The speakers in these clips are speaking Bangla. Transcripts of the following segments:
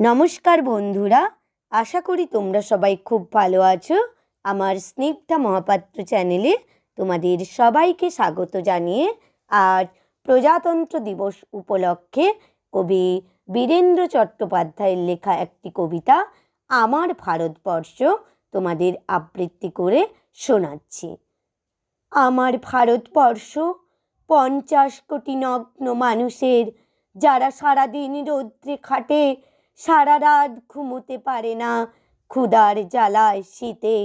নমস্কার বন্ধুরা, আশা করি তোমরা সবাই খুব ভালো আছো। আমার স্নিগ্ধা মহাপাত্র চ্যানেলে তোমাদের সবাইকে স্বাগত জানিয়ে আজ প্রজাতন্ত্র দিবস উপলক্ষে কবি বীরেন্দ্র চট্টোপাধ্যায়ের লেখা একটি কবিতা, আমার ভারতবর্ষ, তোমাদের আবৃত্তি করে শোনাচ্ছি। আমার ভারতবর্ষ, পঞ্চাশ কোটি নগ্ন মানুষের, যারা সারাদিন রৌদ্রে খাটে সারা রাত ঘুমোতে পারে না ক্ষুদার জ্বালায় শীতে।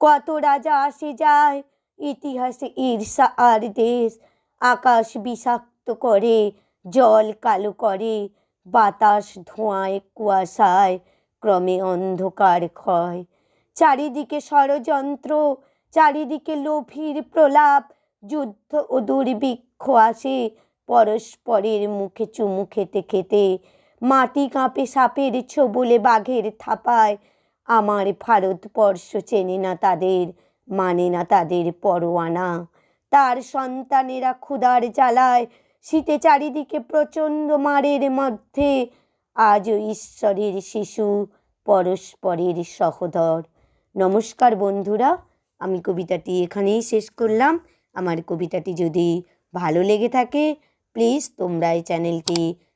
কত রাজা আসে যায়, ইতিহাসে ঈর্ষা আর দেশ। আকাশ বিষাক্ত করে, জল কালো করে, বাতাস ধোঁয়ায়, কুয়াশায়, ক্রমে অন্ধকার ক্ষয়। চারিদিকে ষড়যন্ত্র, চারিদিকে লোভীর প্রলাপ, যুদ্ধ ও দুর্ভিক্ষ আসে পরস্পরের মুখে চুমু খেতে খেতে। মাটি কাঁপে সাপের ছোবলে বাঘের থাপায়। আমার ভারতবর্ষ চেনে না তাদের মানে না তাদের পরোয়ানা। তার সন্তানেরা ক্ষুধার জ্বালায়, শীতে চারিদিকে প্রচণ্ড মারের মধ্যে। আজও ঈশ্বরের শিশু, পরস্পরের সহোদর। নমস্কার বন্ধুরা, আমি কবিতাটি এখানেই শেষ করলাম। আমার কবিতাটি যদি ভালো লেগে থাকে প্লিজ তোমরা এই চ্যানেলটি